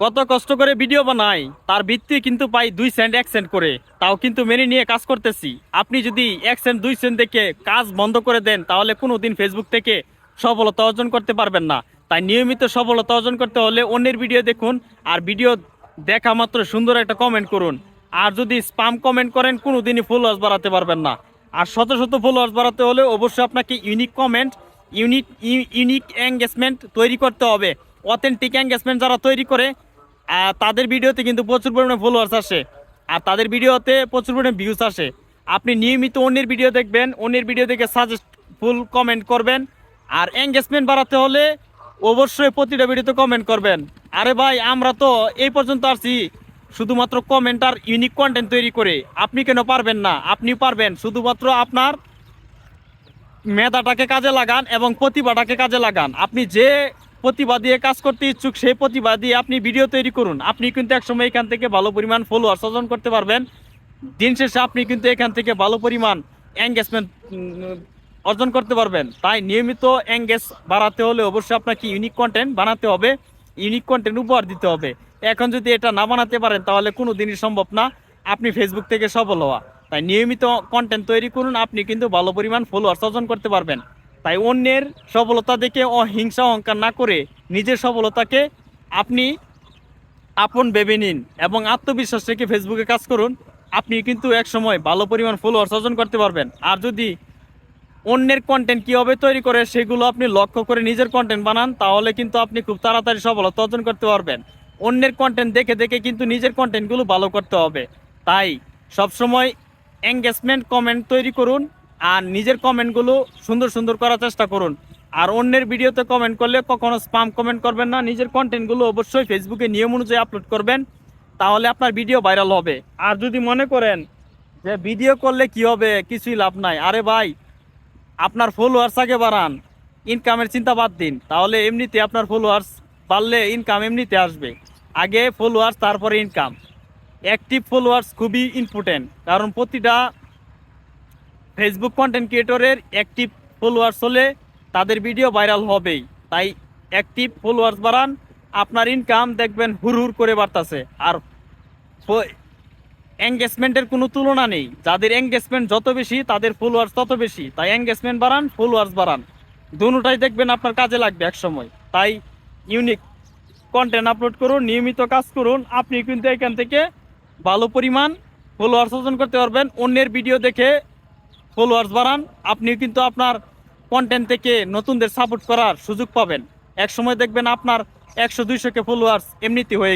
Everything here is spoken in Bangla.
কত কষ্ট করে ভিডিও বানাই, তার ভিত্তি কিন্তু পাই দুই সেন্ট, এক সেন্ট করে। তাও কিন্তু মেনে নিয়ে কাজ করতেছি। আপনি যদি এক সেন্ট, দুই সেন্ট দেখে কাজ বন্ধ করে দেন, তাহলে কোনোদিন ফেসবুক থেকে সফলতা অর্জন করতে পারবেন না। তাই নিয়মিত সফলতা অর্জন করতে হলে অন্যের ভিডিও দেখুন আর ভিডিও দেখা মাত্র সুন্দর একটা কমেন্ট করুন। আর যদি স্পাম কমেন্ট করেন, কোনোদিনই ফলোয়ার্স বাড়াতে পারবেন না। আর শত শত ফলোয়ার্স বাড়াতে হলে অবশ্যই আপনাকে unique comment unique unique engagement তৈরি করতে হবে। অথেন্টিক এঙ্গেজমেন্ট যারা তৈরি করে তাদের ভিডিওতে কিন্তু প্রচুর পরিমাণে ফলোয়ার্স আসে। আর তাদের ভিডিওতে প্রচুর পরিমাণে ভিউজ আসে। আপনি নিয়মিত অন্যের ভিডিও দেখবেন, অন্যের ভিডিও দেখে সাজেস্ট ফুল কমেন্ট করবেন। আর এঙ্গেজমেন্ট বাড়াতে হলে অবশ্যই প্রতিটা ভিডিওতে কমেন্ট করবেন। আরে ভাই, আমরা তো এই পর্যন্ত আসছি। শুধুমাত্র কমেন্ট আর ইউনিক কন্টেন্ট তৈরি করে। আপনি কেন পারবেন না? আপনি পারবেন। শুধুমাত্র আপনার মেধাটাকে কাজে লাগান এবং প্রতিভাটাকে কাজে লাগান। আপনি যে প্রতিভা দিয়ে কাজ করতে ইচ্ছুক, সেই প্রতিভা দিয়ে আপনি ভিডিও তৈরি করুন। আপনি কিন্তু একসময় এখান থেকে ভালো পরিমাণ ফলোয়ার অর্জন করতে পারবেন। দিন শেষে আপনি কিন্তু এখান থেকে ভালো পরিমাণ এঙ্গেজমেন্ট অর্জন করতে পারবেন। তাই নিয়মিত এঙ্গেজ বাড়াতে হলে অবশ্যই আপনাকে ইউনিক কন্টেন্ট বানাতে হবে ইউনিক কন্টেন্ট উপহার দিতে হবে। এখন যদি এটা না বানাতে পারেন, তাহলে কোনো দিনই সম্ভব না। আপনি ফেসবুক থেকে সফল হওয়া। তাই নিয়মিত কন্টেন্ট তৈরি করুন, আপনি কিন্তু ভালো পরিমাণ ফলোয়ার্স অর্জন করতে পারবেন। তাই অন্যের সফলতা দেখে অহিংসা অহংকার না করে নিজের সফলতাকে আপনি আপন ভেবে নিন এবং আত্মবিশ্বাস রেখে ফেসবুকে কাজ করুন। আপনি কিন্তু এক সময় ভালো পরিমাণ ফলোয়ার্স অর্জন করতে পারবেন। আর যদি অন্যের কন্টেন্ট কীভাবে তৈরি করে সেগুলো আপনি লক্ষ্য করে নিজের কন্টেন্ট বানান, তাহলে কিন্তু আপনি খুব তাড়াতাড়ি সফলতা অর্জন করতে পারবেন। অন্যের কন্টেন্ট দেখে দেখে কিন্তু নিজের কন্টেন্টগুলো ভালো করতে হবে। তাই সবসময় এঙ্গেজমেন্ট কমেন্ট তৈরি করুন। আর নিজের কমেন্টগুলো সুন্দর সুন্দর করার চেষ্টা করুন। আর অন্যের ভিডিওতে কমেন্ট করলে কখনো স্পাম কমেন্ট করবেন না। নিজের কন্টেন্টগুলো অবশ্যই ফেসবুকে নিয়ম অনুযায়ী আপলোড করবেন, তাহলে আপনার ভিডিও ভাইরাল হবে। আর যদি মনে করেন যে ভিডিও করলে কি হবে, কিছুই লাভ নাই, আরে ভাই, আপনার ফলোয়ার্স আগে বাড়ান ইনকামের চিন্তা বাদ দিন। তাহলে এমনিতে আপনার ফলোয়ার্স বাড়লে ইনকাম এমনিতে আসবে। আগে ফলোয়ার্স তারপরে ইনকাম অ্যাক্টিভ ফলোয়ার্স খুবই ইম্পর্টেন্ট কারণ প্রতিটা ফেসবুক কন্টেন্ট ক্রিয়েটরের অ্যাক্টিভ ফলোয়ার্স হলে তাদের ভিডিও ভাইরাল হবেই। তাই অ্যাক্টিভ ফলোয়ার্স বাড়ান, আপনার ইনকাম দেখবেন হুর হুর করে বাড়তাছে। আর এঙ্গেজমেন্টের কোনো তুলনা নেই। যাদের এঙ্গেজমেন্ট যত বেশি, তাদের ফলোয়ার্স তত বেশি। তাই এঙ্গেজমেন্ট বাড়ান ফলোয়ার্স বাড়ান। দুটাই দেখবেন আপনার কাজে লাগবে এক সময় তাই ইউনিক কন্টেন্ট আপলোড করুন, নিয়মিত কাজ করুন। আপনি কিন্তু এখান থেকে ভালো পরিমাণ ফলোয়ার্স অর্জন করতে পারবেন। অন্যের ভিডিও দেখে ফলোয়ার্স বাড়ান, আপনি কিন্তু আপনার কন্টেন্ট থেকে নতুনদের সাপোর্ট করার সুযোগ পাবেন। এক সময় দেখবেন আপনার একশো দুইশোকে ফলোয়ার্স এমনিতে হয়ে